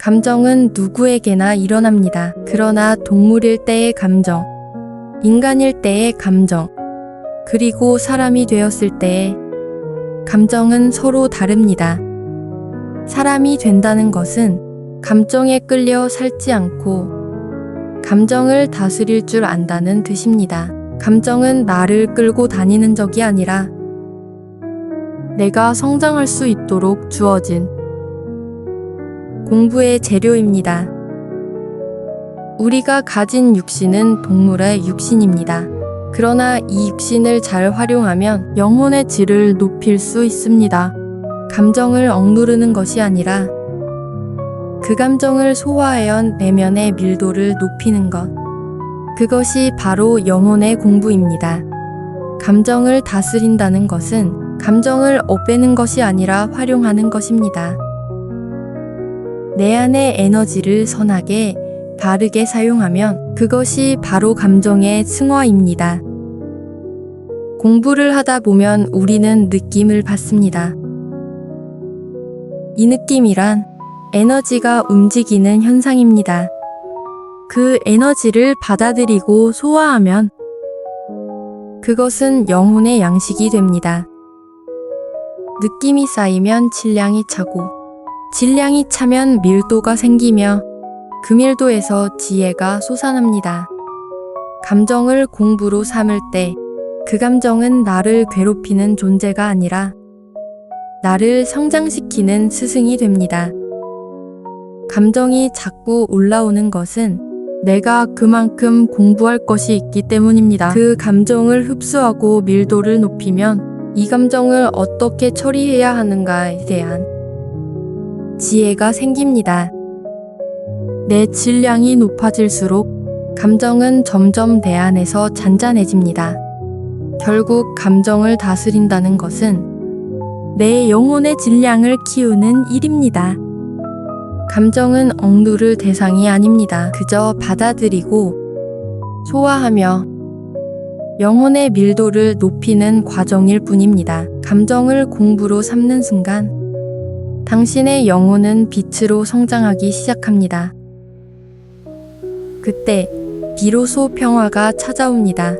감정은 누구에게나 일어납니다. 그러나 동물일 때의 감정, 인간일 때의 감정, 그리고 사람이 되었을 때의 감정은 서로 다릅니다. 사람이 된다는 것은 감정에 끌려 살지 않고 감정을 다스릴 줄 안다는 뜻입니다. 감정은 나를 끌고 다니는 적이 아니라 내가 성장할 수 있도록 주어진 공부의 재료입니다. 우리가 가진 육신은 동물의 육신입니다. 그러나 이 육신을 잘 활용하면 영혼의 질을 높일 수 있습니다. 감정을 억누르는 것이 아니라 그 감정을 소화하여 내면의 밀도를 높이는 것. 그것이 바로 영혼의 공부입니다. 감정을 다스린다는 것은 감정을 없애는 것이 아니라 활용하는 것입니다. 내 안의 에너지를 선하게 바르게 사용하면 그것이 바로 감정의 승화입니다. 공부를 하다 보면 우리는 느낌을 받습니다. 이 느낌이란 에너지가 움직이는 현상입니다. 그 에너지를 받아들이고 소화하면 그것은 영혼의 양식이 됩니다. 느낌이 쌓이면 질량이 차고, 질량이 차면 밀도가 생기며 그 밀도에서 지혜가 솟아납니다. 감정을 공부로 삼을 때 그 감정은 나를 괴롭히는 존재가 아니라 나를 성장시키는 스승이 됩니다. 감정이 자꾸 올라오는 것은 내가 그만큼 공부할 것이 있기 때문입니다. 그 감정을 흡수하고 밀도를 높이면 이 감정을 어떻게 처리해야 하는가에 대한 지혜가 생깁니다. 내 질량이 높아질수록 감정은 점점 내 안에서 잔잔해집니다. 결국 감정을 다스린다는 것은 내 영혼의 질량을 키우는 일입니다. 감정은 억누를 대상이 아닙니다. 그저 받아들이고 소화하며 영혼의 밀도를 높이는 과정일 뿐입니다. 감정을 공부로 삼는 순간 당신의 영혼은 빛으로 성장하기 시작합니다. 그때 비로소 평화가 찾아옵니다.